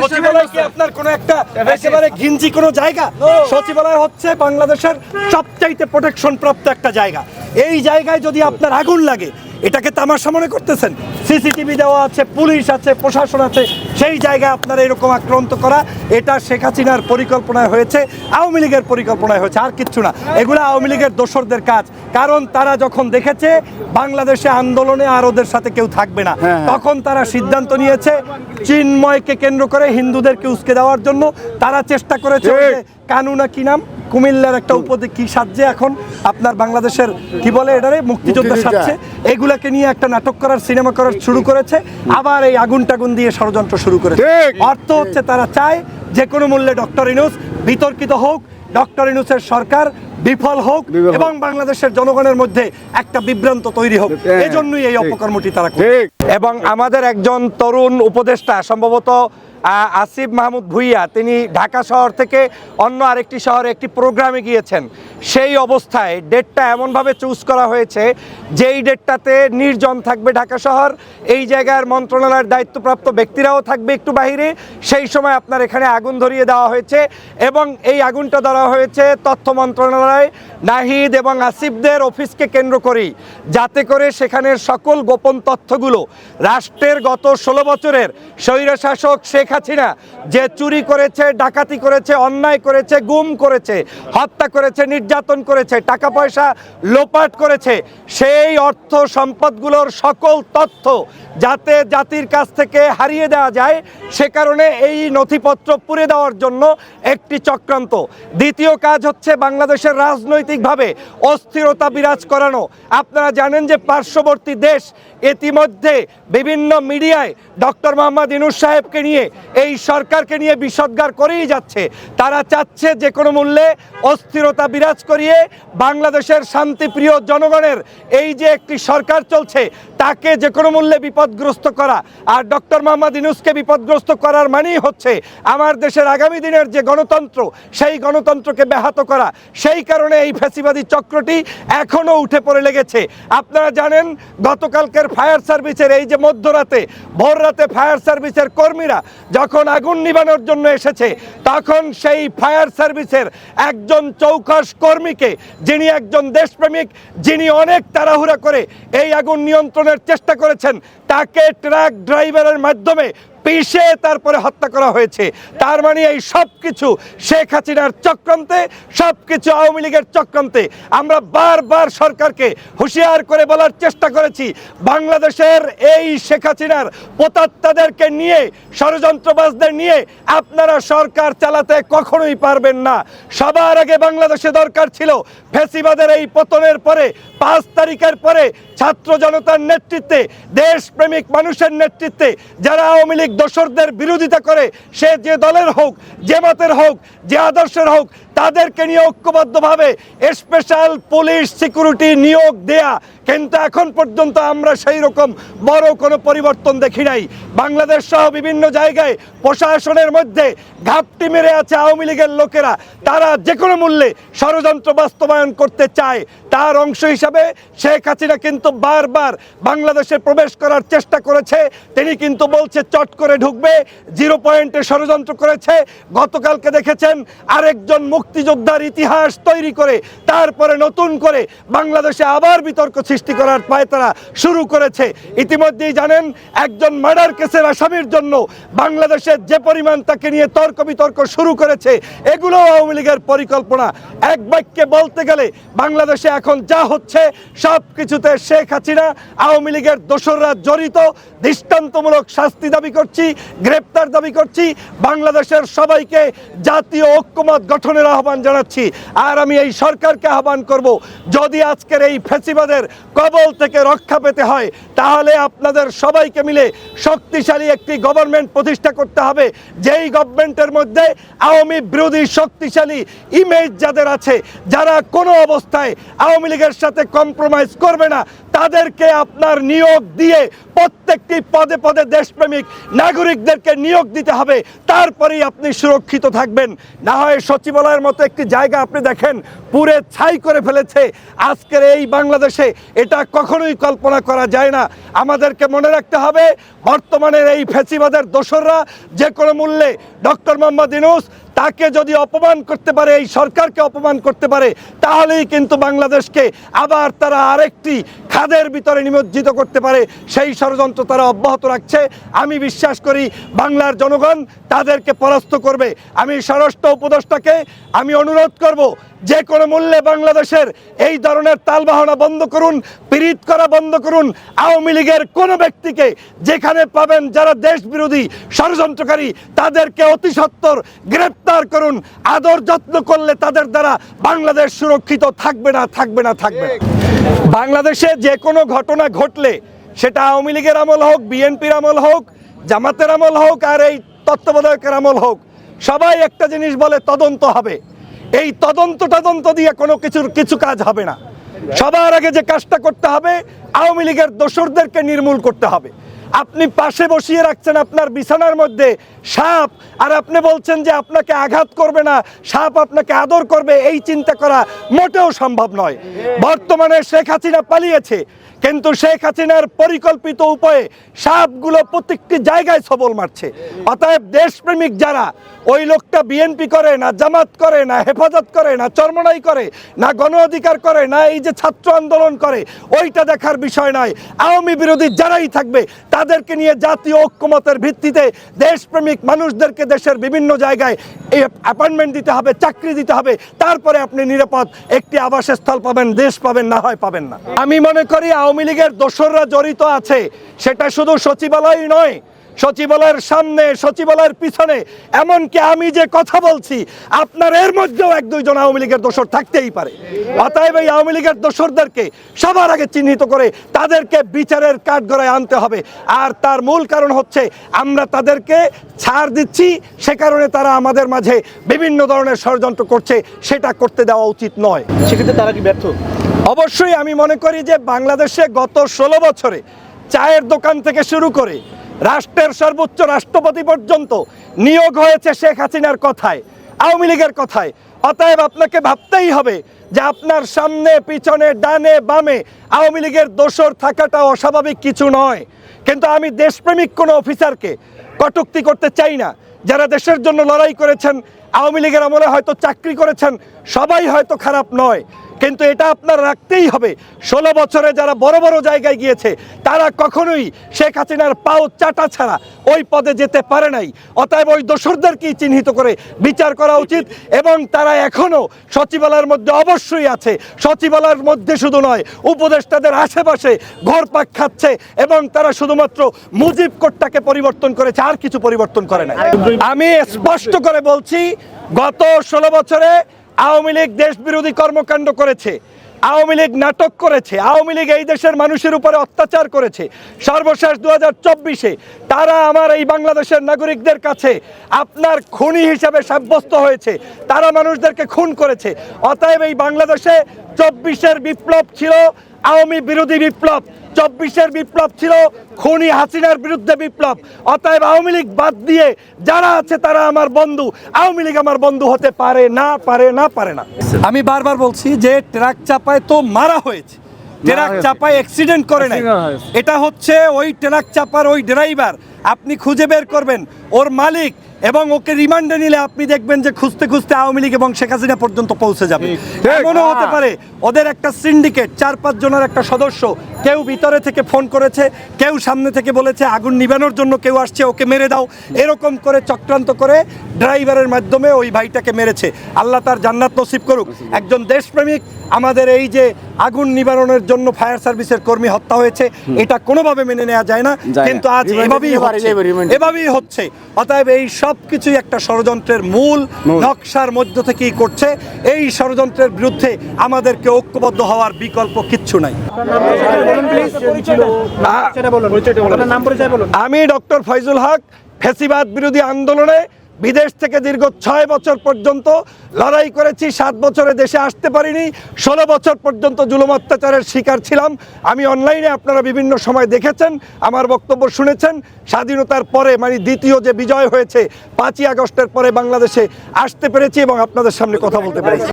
সচিবালয় কি আপনার কোনো একটা একেবারে ঘিঞ্জি কোনো জায়গা? সচিবালয় হচ্ছে বাংলাদেশের সবচাইতে প্রোটেকশন প্রাপ্ত একটা জায়গা। এই জায়গায় যদি আপনার আগুন লাগে এটাকে তামাশা মনে করতেছেন? সিসিটিভি দেওয়া আছে পুলিশ আছে প্রশাসন আছে সেই জায়গায় আপনার এরকম আক্রান্ত করা এটা শেখ হাসিনার পরিকল্পনায় হয়েছে আওয়ামী লীগের পরিকল্পনায় হয়েছে আর কিচ্ছু না। এগুলো আওয়ামী লীগের দোসরদের কাজ। কারণ তারা যখন দেখেছে বাংলাদেশে আন্দোলনে আর ওদের সাথে কেউ থাকবে না তখন তারা সিদ্ধান্ত নিয়েছে চিন্ময়কে কেন্দ্র করে হিন্দুদেরকে উস্কে দেওয়ার জন্য। তারা চেষ্টা করেছে কানুনা কি নাম? কুমিল্লার একটা উপদে কি সাজছে এখন? আপনার বাংলাদেশের কি বলে এটারে? মুক্তিযোদ্ধা মুক্তিযোদ্ধা। সাজছে। এগুলাকে নিয়ে একটা নাটক করার সিনেমা করার শুরু করেছে। আবার এই আগুন টাগুন দিয়ে ষড়যন্ত্র শুরু করেছে। অর্থ হচ্ছে তারা চায় যে কোনো মূল্যে ডক্টর ইনুস বিতর্কিত হোক ডক্টর ইনুসের সরকার বিফল হোক এবং বাংলাদেশের জনগণের মধ্যে একটা বিভ্রান্ত তৈরি হোক। এই এজন্যই এই অপকর্মটি তারা এবং আমাদের একজন তরুণ উপদেষ্টা সম্ভবত আসিফ মাহমুদ ভুইয়া, তিনি ঢাকা শহর থেকে অন্য আরেকটি শহরে একটি প্রোগ্রামে গিয়েছেন। সেই অবস্থায় ডেটটা এমনভাবে চুজ করা হয়েছে, যেই ডেটটাতে নির্জন থাকবে ঢাকা শহর, এই জায়গার মন্ত্রণালয়ের দায়িত্বপ্রাপ্ত ব্যক্তিরাও থাকবে একটু বাহিরে। সেই সময় আপনার এখানে আগুন ধরিয়ে দেওয়া হয়েছে এবং এই আগুনটা ধরা হয়েছে তথ্য মন্ত্রণালয়, নাহিদ এবং আসিফদের অফিসকে কেন্দ্র করেই, যাতে করে সেখানের সকল গোপন তথ্যগুলো রাষ্ট্রের গত ষোলো বছরের স্বৈরশাসক শেখ হাসিনা যে চুরি করেছে, ডাকাতি করেছে, অন্যায় করেছে, গুম করেছে, হত্যা করেছে, নির্যাতন করেছে টাকা পয়সা লোপাট করেছে, সেই অর্থ সম্পদগুলোর সকল তথ্য যাতে জাতির কাছ থেকে হারিয়ে দেওয়া যায়, সে কারণে এই নথিপত্র পুড়ে দেওয়ার জন্য একটি চক্রান্ত। দ্বিতীয় কাজ হচ্ছে বাংলাদেশের রাজনৈতিকভাবে অস্থিরতা বিরাজ করানো। আপনারা জানেন যে পার্শ্ববর্তী দেশ ইতিমধ্যে বিভিন্ন মিডিয়ায় ডক্টর মোহাম্মদ ইনুস সাহেবকে নিয়ে এই সরকারকে নিয়ে বিষদগার করেই যাচ্ছে। তারা চাচ্ছে যে কোনো মূল্যে অস্থিরতা বিরাজ করিয়ে বাংলাদেশের শান্তিপ্রিয় জনগণের এই যে একটি সরকার চলছে, তাকে যে কোনো মূল্যে বিপদগ্রস্ত করা আর ডক্টর মোহাম্মদ ইনুসকে বিপদগ্রস্ত করার মানেই হচ্ছে আমার দেশের আগামী দিনের যে গণতন্ত্র, সেই গণতন্ত্রকে ব্যাহত করা। সেই কারণে এই ফ্যাসিবাদী চক্রটি এখনও উঠে পড়ে লেগেছে। আপনারা জানেন, গতকালকের ফায়ার সার্ভিসের এই যে মধ্যরাতে ভোর রাতে ফায়ার সার্ভিসের কর্মীরা যখন আগুন নিবানোর জন্য এসেছে, তখন সেই ফায়ার সার্ভিসের একজন চৌকস কর্মীকে, যিনি একজন দেশপ্রেমিক, যিনি অনেক তাড়াহুড়া করে এই আগুন নিয়ন্ত্রণের চেষ্টা করেছেন, তাকে ট্রাক ড্রাইভারের মাধ্যমে পিষে তারপরে হত্যা করা হয়েছে। তার মানে এই সব কিছু শেখ হাসিনার চক্রান্তে সব কিছু আওয়ামী লীগের চক্রান্তে। আমরা বারবার সরকারকে হুঁশিয়ার করে বলার চেষ্টা করেছি, বাংলাদেশের এই শেখ হাসিনার পোতাত্তাদেরকে নিয়ে, ষড়যন্ত্রবাজদের নিয়ে আপনারা সরকার চালাতে কখনোই পারবেন না। সবার আগে বাংলাদেশে দরকার ছিল ফেসিবাদের এই পতনের পরে পাঁচ তারিখের পরে ছাত্র জনতার নেতৃত্বে, দেশপ্রেমিক মানুষের নেতৃত্বে, যারা আওয়ামী লীগ দোসরদের বিরোধিতা করে, সে যে দলের হোক, যে মতের হোক, যে আদর্শের হোক তাদেরকে নিয়ে ঐক্যবদ্ধভাবে স্পেশাল পুলিশ সিকিউরিটি নিয়োগ দেয়া। কিন্তু এখন পর্যন্ত আমরা সেই রকম বড় কোনো পরিবর্তন দেখি নাই। বাংলাদেশ সহ বিভিন্ন জায়গায় প্রশাসনের মধ্যে ঘাপটি মেরে আছে আওয়ামী লীগের লোকেরা। তারা যে কোনো মূল্যে ষড়যন্ত্র বাস্তবায়ন করতে চায়। তার অংশ হিসাবে শেখ হাসিনা কিন্তু বারবার বাংলাদেশে প্রবেশ করার চেষ্টা করেছে। তিনি কিন্তু বলছে, চট করে ঢুকবে। জিরো পয়েন্টে ষড়যন্ত্র করেছে। গতকালকে দেখেছেন, আরেকজন মুক্তিযোদ্ধার ইতিহাস তৈরি করে, তারপরে নতুন করে বাংলাদেশে আবার বিতর্ক সৃষ্টি করার পায়তারা শুরু করেছে। ইতিমধ্যেই জানেন, একজন মার্ডার কেসের আসামির জন্য বাংলাদেশের যে পরিমাণ তাকে নিয়ে তর্ক বিতর্ক শুরু করেছে, এগুলো আওয়ামী লীগের পরিকল্পনা। এক বাক্যে বলতে গেলে, বাংলাদেশে এখন যা হচ্ছে সব কিছুতে শেখ হাসিনা, আওয়ামী লীগের দোসররা জড়িত। দৃষ্টান্তমূলক শাস্তি দাবি করছি, গ্রেপ্তার দাবি করছি। বাংলাদেশের সবাইকে জাতীয় ঐক্যমত গঠনের আহ্বান জানাচ্ছি। আর আমি এই সরকারকে আহ্বান করব, যদি আজকের এই ফেসিবাদের কবল থেকে রক্ষা পেতে হয়, তাহলে আপনাদের সবাইকে মিলে শক্তিশালী একটি গভর্নমেন্ট প্রতিষ্ঠা করতে হবে। যেই গভর্নমেন্টের মধ্যে আওয়ামী বিরোধী শক্তিশালী ইমেজ যাদের আছে, যারা কোনো অবস্থায় আওয়ামী লীগের সাথে কম্প্রোমাইজ করবে না, তাদেরকে আপনার নিয়োগ দিয়ে প্রত্যেকটি পদে পদে দেশপ্রেমিক নাগরিকদেরকে নিয়োগ দিতে হবে। তারপরেই আপনি সুরক্ষিত থাকবেন। না হয় সচিবালয়ের মতো একটি জায়গা আপনি দেখেন, পুরে ছাই করে ফেলেছে। আজকের এই বাংলাদেশে এটা কখনোই কল্পনা করা যায় না। আমাদেরকে মনে রাখতে হবে, বর্তমানের এই ফেসিবাদের দোসররা যে কোনো মূল্যে ডক্টর মোহাম্মদ ইনুস তাকে যদি অপমান করতে পারে, এই সরকারকে অপমান করতে পারে, তাহলেই কিন্তু বাংলাদেশকে আবার তারা আরেকটি খাদের ভিতরে নিমজ্জিত করতে পারে। সেই ষড়যন্ত্র তারা অব্যাহত রাখছে। আমি বিশ্বাস করি বাংলার জনগণ তাদেরকে পরাস্ত করবে। আমি স্বরাষ্ট্র উপদেষ্টাকে আমি অনুরোধ করব যে কোনো মূল্যে বাংলাদেশের এই ধরনের তালবাহনা বন্ধ করুন, পীড়িত করা বন্ধ করুন, আওয়ামী লীগের কোনো ব্যক্তিকে যেখানে পাবেন যারা দেশ বিরোধী ষড়যন্ত্রকারী, তাদেরকে অতি সত্বর গ্রেপ্তার করুন। আদর যত্ন করলে তাদের দ্বারা বাংলাদেশ সুরক্ষিত থাকবে না থাকবে না, থাকবে বাংলাদেশে যে কোনো ঘটনা ঘটলে সেটা আওয়ামী লীগের আমল হোক, বিএনপির আমল হোক, জামাতের আমল হোক, আর এই তত্ত্বাবধায়কের আমল হোক, সবাই একটা জিনিস বলে তদন্ত হবে। এই তদন্ত তদন্ত দিয়ে কোনো কিছুর কিছু কাজ হবে না। সবার আগে যে কাজটা করতে হবে, আওয়ামী লীগের দোসরদেরকে নির্মূল করতে হবে। আপনি পাশে বসিয়ে রাখছেন আপনার বিছানার মধ্যে সাপ, আর আপনি বলছেন যে আপনাকে আঘাত করবে না, সাপ আপনাকে আদর করবে, এই চিন্তা করা মোটেও সম্ভব নয়। বর্তমানে শেখ হাসিনা পালিয়েছে, কিন্তু শেখ হাসিনার পরিকল্পিত উপায়ে সাপগুলো প্রত্যেকটি জায়গায় সবল মারছে। অতএব দেশপ্রেমিক যারা, ওই লোকটা বিএনপি করে, না জামাত করে, না হেফাজত করে, না চরমনাই করে, না গণ অধিকার করে, না এই যে ছাত্র আন্দোলন করে, ওইটা দেখার বিষয় নয়। আওয়ামী বিরোধী যারাই থাকবে তাদেরকে নিয়ে জাতীয় ঐক্যমতের ভিত্তিতে দেশপ্রেমিক মানুষদেরকে দেশের বিভিন্ন জায়গায় এই অ্যাপয়েন্টমেন্ট দিতে হবে, চাকরি দিতে হবে, তারপরে আপনি নিরাপদ একটি আবাসস্থল পাবেন, দেশ পাবেন, না হয় পাবেন না। আমি মনে করি আওয়ামী লীগের দোসররা জড়িত আছে, সেটা শুধু সচিবালয় নয় সচিবালয়ের সামনে সচিবালয়ের পিছনে। এমনকি আমি যে কথা বলছি আপনার এর মধ্যেও এক দুইজন আওয়ামী লীগের দোসর থাকতেই পারে। অতএব এই আওয়ামী লীগের দোষরদেরকে সবার আগে চিহ্নিত করে তাদেরকে বিচারের কাঠগড়ায় আনতে হবে। আর তার মূল কারণ হচ্ছে আমরা তাদেরকে ছাড় দিচ্ছি সে কারণে তারা আমাদের মাঝে বিভিন্ন ধরনের ষড়যন্ত্র করছে সেটা করতে দেওয়া উচিত নয়। সেক্ষেত্রে তারা কি ব্যর্থ? অবশ্যই আমি মনে করি যে বাংলাদেশে গত ষোলো বছরে চায়ের দোকান থেকে শুরু করে রাষ্ট্রের সর্বোচ্চ রাষ্ট্রপতি পর্যন্ত নিয়োগ হয়েছে শেখ হাসিনার কথায়, আওয়ামী লীগের কথায়। অতএব আপনাকে ভাবতেই হবে যে আপনার সামনে, পিছনে, ডানে, বামে আওয়ামী লীগের দোষর থাকাটা অস্বাভাবিক কিছু নয়। কিন্তু আমি দেশপ্রেমিক কোনো অফিসারকে কটুক্তি করতে চাই না। যারা দেশের জন্য লড়াই করেছেন, আওয়ামী লীগের আমলে হয়তো চাকরি করেছেন, সবাই হয়তো খারাপ নয়। কিন্তু এটা আপনার রাখতেই হবে। ষোলো বছরে যারা বড় বড় জায়গায় গিয়েছে, তারা কখনোই শেখ হাসিনার পাও চাটা ছাড়া ওই পদে যেতে পারে নাই। অতএব ওই দোসরদেরকেই চিহ্নিত করে বিচার করা উচিত এবং তারা এখনও সচিবালয়ের মধ্যে অবশ্যই আছে। সচিবালয়ের মধ্যে শুধু নয়, উপদেষ্টাদের আশেপাশে ঘরপাক খাচ্ছে এবং তারা শুধুমাত্র মুজিব কোটটাকে পরিবর্তন করেছে, আর কিছু পরিবর্তন করে না আমি স্পষ্ট করে বলছি, গত ষোলো বছরে আওয়ামী লীগ দেশ বিরোধী কর্মকাণ্ড করেছে, আওয়ামী লীগ নাটক করেছে, আওয়ামী লীগ এই দেশের মানুষের উপরে অত্যাচার করেছে। সর্বশেষ দু হাজার চব্বিশে তারা আমার এই বাংলাদেশের নাগরিকদের কাছে আপনার খুনি হিসাবে সাব্যস্ত হয়েছে। তারা মানুষদেরকে খুন করেছে। অতএব এই বাংলাদেশে চব্বিশের বিপ্লব ছিল আওয়ামী বিরোধী বিপ্লব। চব্বিশের বিপ্লব ছিল খুনি হাসিনার বিরুদ্ধে বিপ্লব। অতএব আওয়ামী লীগ বাদ দিয়ে যারা আছে তারা আমার বন্ধু। আওয়ামী লীগ আমার বন্ধু হতে পারে না পারে না পারে না। আমি বারবার বলছি যে ট্রাক চাপায় তো মারা হয়েছে। ট্রাক চাপায় অ্যাক্সিডেন্ট করে নাই। এটা হচ্ছে ওই ট্রাক চাপার ওই ড্রাইভার আপনি খুঁজে বের করবেন। ওর মালিক এবং ওকে রিমান্ডে নিলে আপনি দেখবেন যে খুঁজতে খুঁজতে আওয়ামী লীগ এবং শেখ হাসিনা পর্যন্ত পৌঁছে যাবে। এমনও হতে পারে ওদের একটা সিন্ডিকেট চার পাঁচ জনের একটা সদস্য কেউ ভিতরে থেকে ফোন করেছে কেউ সামনে থেকে বলেছে আগুন নিবানোর জন্য কেউ আসছে ওকে মেরে দাও। এরকম করে চক্রান্ত করে ড্রাইভারের মাধ্যমে ওই ভাইটাকে মেরেছে। আল্লাহ তার জান্নাত নসিব করুক। একজন দেশপ্রেমিক আমাদের এই যে আগুন নিবারণের জন্য ফায়ার সার্ভিসের কর্মী হত্যা হয়েছে। এটা কোনোভাবে মেনে নেওয়া যায় না। কিন্তু আজ এভাবেই হচ্ছে। এভাবেই হচ্ছে। অতএব এই সব কিছুই একটা ষড়যন্ত্রের মূল। নকশার মধ্য থেকেই করছে। এই ষড়যন্ত্রের বিরুদ্ধে আমাদেরকে ঐক্যবদ্ধ হওয়ার বিকল্প কিচ্ছু নাই। নাম আমি ডক্টর ফয়জুল হক ফেসিবাদ বিরোধী আন্দোলনে বিদেশ থেকে দীর্ঘ ছয় বছর পর্যন্ত লড়াই করেছি, সাত বছরে দেশে আসতে পারিনি, ষোলো বছর পর্যন্ত জুলুম অত্যাচারের শিকার ছিলাম। আমি অনলাইনে আপনারা বিভিন্ন সময় দেখেছেন, আমার বক্তব্য শুনেছেন। স্বাধীনতার পরে মানে দ্বিতীয় যে বিজয় হয়েছে, পাঁচই আগস্টের পরে বাংলাদেশে আসতে পেরেছি এবং আপনাদের সামনে কথা বলতে পেরেছি।